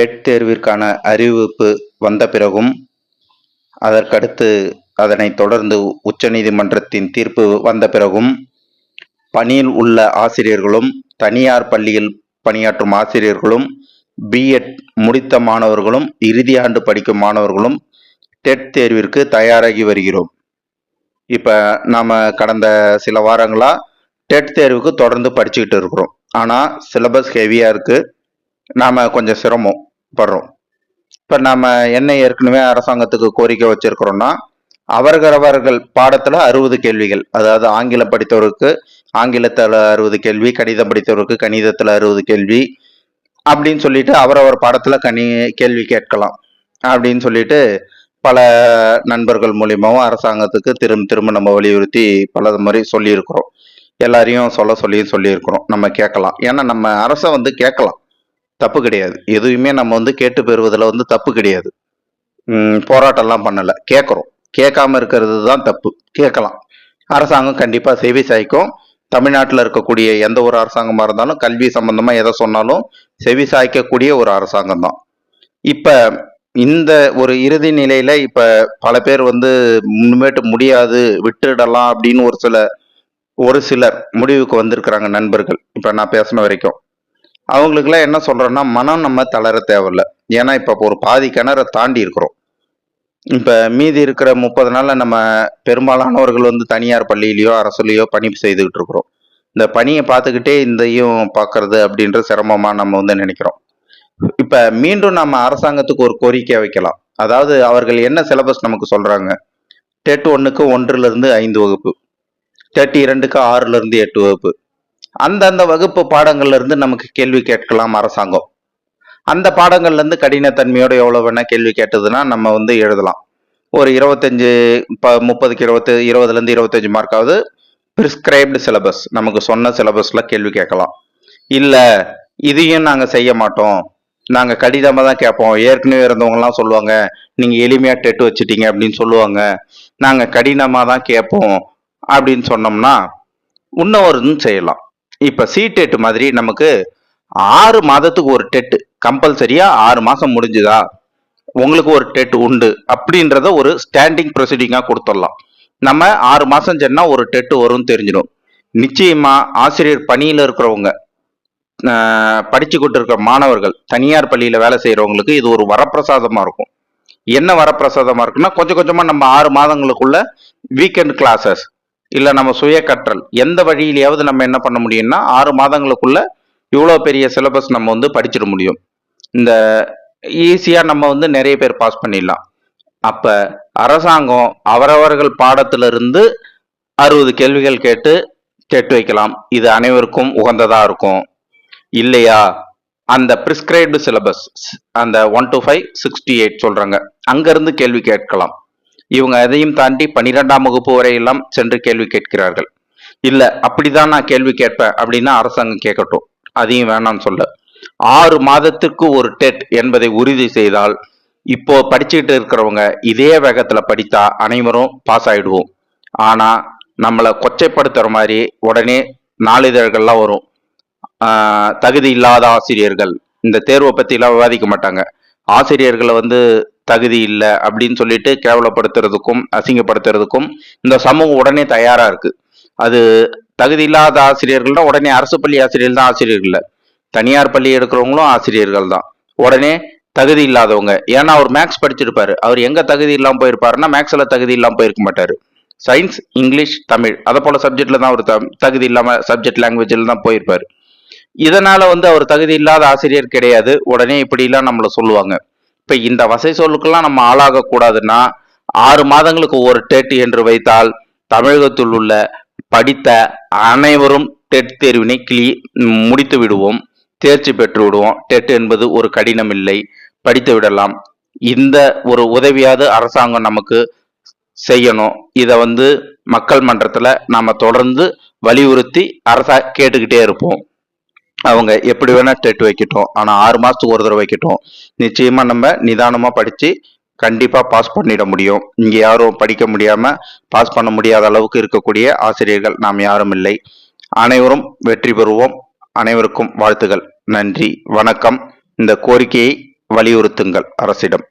Dead தேர்விற்கான அறிவிப்பு வந்த பிறகும் அதற்கடுத்து அதனை தொடர்ந்து உச்சநீதிமன்றத்தின் தீர்ப்பு வந்த பிறகும் பணியில் உள்ள ஆசிரியர்களும் தனியார் பள்ளியில் பணியாற்றும் ஆசிரியர்களும் பிஎட் முடித்த மாணவர்களும் இறுதி ஆண்டு படிக்கும் மாணவர்களும் டெட் தேர்விற்கு தயாராகி வருகிறோம். இப்போ நாம் கடந்த சில வாரங்களாக டெட் தேர்வுக்கு தொடர்ந்து படிச்சுக்கிட்டு இருக்கிறோம். ஆனால் சிலபஸ் ஹெவியாக இருக்குது நாம் கொஞ்சம் சிரமம். படுறோம். இப்போ நாம் என்ன ஏற்கனவே அரசாங்கத்துக்கு கோரிக்கை வச்சிருக்கிறோம்னா அவர்களவர்கள் பாடத்தில் அறுபது கேள்விகள் அதாவது ஆங்கிலம் படித்தவருக்கு ஆங்கிலத்தில் அறுபது கேள்வி கணிதம் படித்தவருக்கு கணிதத்தில் அறுபது கேள்வி அப்படின்னு சொல்லிட்டு அவரவர் பாடத்தில் கனி கேள்வி கேட்கலாம் அப்படின்னு சொல்லிட்டு பல நண்பர்கள் மூலியமாகவும் அரசாங்கத்துக்கு திரும்ப திரும்ப நம்ம வலியுறுத்தி பல முறை சொல்லியிருக்கிறோம். எல்லாரையும் சொல்ல சொல்லியும் சொல்லியிருக்கிறோம். நம்ம கேட்கலாம். ஏன்னா நம்ம அரசை வந்து கேட்கலாம். தப்பு கிடையாது. எதுவுமே நம்ம வந்து கேட்டு பெறுவதில் வந்து தப்பு கிடையாது. போராட்டம்லாம் பண்ணலை. கேட்குறோம். கேட்காம இருக்கிறது தான் தப்பு. கேட்கலாம். அரசாங்கம் கண்டிப்பாக செவி சாய்க்கும். தமிழ்நாட்டில் இருக்கக்கூடிய எந்த ஒரு அரசாங்கமாக இருந்தாலும் கல்வி சம்பந்தமாக எதை சொன்னாலும் செவி சாய்க்கக்கூடிய ஒரு அரசாங்கம் தான். இப்போ இந்த ஒரு இறுதி நிலையில் இப்போ பல பேர் வந்து முன்னுமேட்டு முடியாது விட்டுடலாம் அப்படின்னு ஒரு சில ஒரு சிலர் முடிவுக்கு வந்திருக்கிறாங்க நண்பர்கள். இப்போ நான் பேசின வரைக்கும். அவங்களுக்குலாம் என்ன சொல்கிறோன்னா மனம் நம்ம தளர தேவையில்ல. ஏன்னா இப்போ ஒரு பாதி கிணற தாண்டி இருக்கிறோம். இப்போ மீதி இருக்கிற முப்பது நாளில் நம்ம பெரும்பாலானவர்கள் வந்து தனியார் பள்ளியிலையோ அரசுலையோ பணி செய்துகிட்டு இருக்கிறோம். இந்த பணியை பார்த்துக்கிட்டே இந்தையும் பார்க்கறது அப்படின்ற சிரமமாக நம்ம வந்து நினைக்கிறோம். இப்போ மீண்டும் நம்ம அரசாங்கத்துக்கு ஒரு கோரிக்கை வைக்கலாம். அதாவது அவர்கள் என்ன சிலபஸ் நமக்கு சொல்கிறாங்க டெட் ஒன்றுக்கு ஒன்றுலேருந்து ஐந்து வகுப்பு. டெட் இரண்டுக்கு ஆறுலேருந்து எட்டு வகுப்பு. அந்தந்த வகுப்பு பாடங்கள்ல இருந்து நமக்கு கேள்வி கேட்கலாம் அரசாங்கம். அந்த பாடங்கள்ல இருந்து கடினத்தன்மையோட எவ்வளவு வேணா கேள்வி கேட்டதுன்னா நம்ம வந்து எழுதலாம். ஒரு இருபத்தஞ்சு இப்போ முப்பதுக்கு இருபத்து இருபதுலேருந்து இருபத்தஞ்சி இருபத்தஞ்சு மார்க்காவது ப்ரிஸ்கிரைப்டு சிலபஸ் நமக்கு சொன்ன சிலபஸில் கேள்வி கேட்கலாம். இல்லை இதையும் நாங்கள் செய்ய மாட்டோம். நாங்கள் கடிதமாக தான் கேட்போம். ஏற்கனவே இருந்தவங்கலாம் சொல்லுவாங்க நீங்கள் எளிமையாக டெட்டு வச்சுட்டீங்க அப்படின்னு சொல்லுவாங்க. நாங்கள் கடினமாக தான் கேட்போம் அப்படின்னு சொன்னோம்னா இன்னும் ஒரு செய்யலாம். இப்ப சி டெட் மாதிரி நமக்கு ஆறு மாதத்துக்கு ஒரு டெட் கம்பல்சரியா ஆறு மாசம் முடிஞ்சுதா? உங்களுக்கு ஒரு டெட் உண்டு அப்படின்றத ஒரு ஸ்டாண்டிங் ப்ரொசீடிங்காக கொடுத்துடலாம். நம்ம ஆறு மாதம் சொன்னால் ஒரு டெட்டு வரும்னு தெரிஞ்சிடும். நிச்சயமாக ஆசிரியர் பணியில் இருக்கிறவங்க படித்து படிச்சுக்கிட்டு இருக்கிற மாணவர்கள் தனியார் பள்ளியில் வேலை செய்கிறவங்களுக்கு இது ஒரு வரப்பிரசாதமாக இருக்கும். என்ன வரப்பிரசாதமாக இருக்குன்னா கொஞ்சம் கொஞ்சமாக நம்ம ஆறு மாதங்களுக்குள்ள வீக்கெண்ட் கிளாஸஸ் இல்ல நம்ம சுய கற்றல் எந்த வழியிலையாவது நம்ம என்ன பண்ண முடியும்னா ஆறு மாதங்களுக்குள்ள இவ்வளோ பெரிய சிலபஸ் நம்ம வந்து படிச்சிட முடியும். இந்த ஈஸியாக நம்ம வந்து நிறைய பேர் பாஸ் பண்ணிடலாம். அப்போ அரசாங்கம் அவரவர்கள் பாடத்திலிருந்து அறுபது கேள்விகள் கேட்டு கேட்டு வைக்கலாம். இது அனைவருக்கும் உகந்ததாக இருக்கும். இல்லையா? அந்த ப்ரிஸ்கிரைப்டு சிலபஸ் அந்த one two five sixty eight சொல்கிறாங்க அங்கேருந்து கேள்வி கேட்கலாம். இவங்க அதையும் தாண்டி பனிரெண்டாம் வகுப்பு வரையெல்லாம் சென்று கேள்வி கேட்கிறார்கள். இல்ல அப்படிதான் நான் கேள்வி கேட்பேன் அப்படின்னா அரசாங்கம் கேட்கட்டும். அதையும் வேணாம்னு சொல்ல. ஆறு மாதத்துக்கு ஒரு டெட் என்பதை உறுதி செய்தால் இப்போ படிச்சுக்கிட்டு இருக்கிறவங்க இதே வேகத்துல படித்தா அனைவரும் பாஸ் ஆயிடுவோம். ஆனா நம்மளை கொச்சைப்படுத்துற மாதிரி உடனே நாளிதழ்கள்லாம் வரும். தகுதி இல்லாத ஆசிரியர்கள். இந்த தேர்வை பத்தி எல்லாம் விவாதிக்க மாட்டாங்க. ஆசிரியர்களை வந்து தகுதி இல்லை அப்படின்னு சொல்லிட்டு கேவலப்படுத்துறதுக்கும் அசிங்கப்படுத்துறதுக்கும் இந்த சமூகம் உடனே தயாரா இருக்கு. அது தகுதி இல்லாத ஆசிரியர்கள்னா உடனே அரசு பள்ளி ஆசிரியர்கள் தான் ஆசிரியர்கள் தனியார் பள்ளி எடுக்கிறவங்களும் ஆசிரியர்கள் தான். உடனே தகுதி இல்லாதவங்க ஏன்னா அவர் மேக்ஸ் படிச்சிருப்பாரு. அவர் எங்க தகுதி இல்லாமல் போயிருப்பாருன்னா மேக்ஸ்ல தகுதி இல்லாமல் போயிருக்க மாட்டாரு. சயின்ஸ் இங்கிலீஷ் தமிழ் அதை போல சப்ஜெக்ட்ல தான் அவர் த- தகுதி இல்லாம சப்ஜெக்ட் லாங்குவேஜில் தான் போயிருப்பாரு. இதனால வந்து அவர் தகுதி இல்லாத ஆசிரியர் கிடையாது. உடனே இப்படிலாம் நம்மள சொல்லுவாங்க. இப்ப இந்த வசை சொல்லுக்கெல்லாம் நம்ம ஆளாக கூடாதுன்னா ஆறு மாதங்களுக்கு ஒரு டெட் என்று வைத்தால் தமிழகத்தில் உள்ள படித்த அனைவரும் டெட் தேர்வினை கிளி முடித்து விடுவோம். தேர்ச்சி பெற்று விடுவோம். டெட் என்பது ஒரு கடினம் இல்லை. படித்து விடலாம். இந்த ஒரு உதவியாவது அரசாங்கம் நமக்கு செய்யணும். இதை வந்து மக்கள் மன்றத்தில் நாம் தொடர்ந்து வலியுறுத்தி அரசா கேட்டுக்கிட்டே இருப்போம். அவங்க எப்படி வேணா டெட் வைக்கட்டும். ஆனா ஆறு மாசத்துக்கு ஒரு தடவை வைக்கட்டும். நிச்சயமா நம்ம நிதானமா படிச்சு கண்டிப்பா பாஸ் பண்ணிட முடியும். இங்க யாரும் படிக்க முடியாம பாஸ் பண்ண முடியாத அளவுக்கு இருக்கக்கூடிய ஆசிரியர்கள் நாம் யாரும் இல்லை. அனைவரும் வெற்றி பெறுவோம். அனைவருக்கும் வாழ்த்துகள். நன்றி. வணக்கம். இந்த கோரிக்கையை வலியுறுத்துங்கள் அரசிடம்.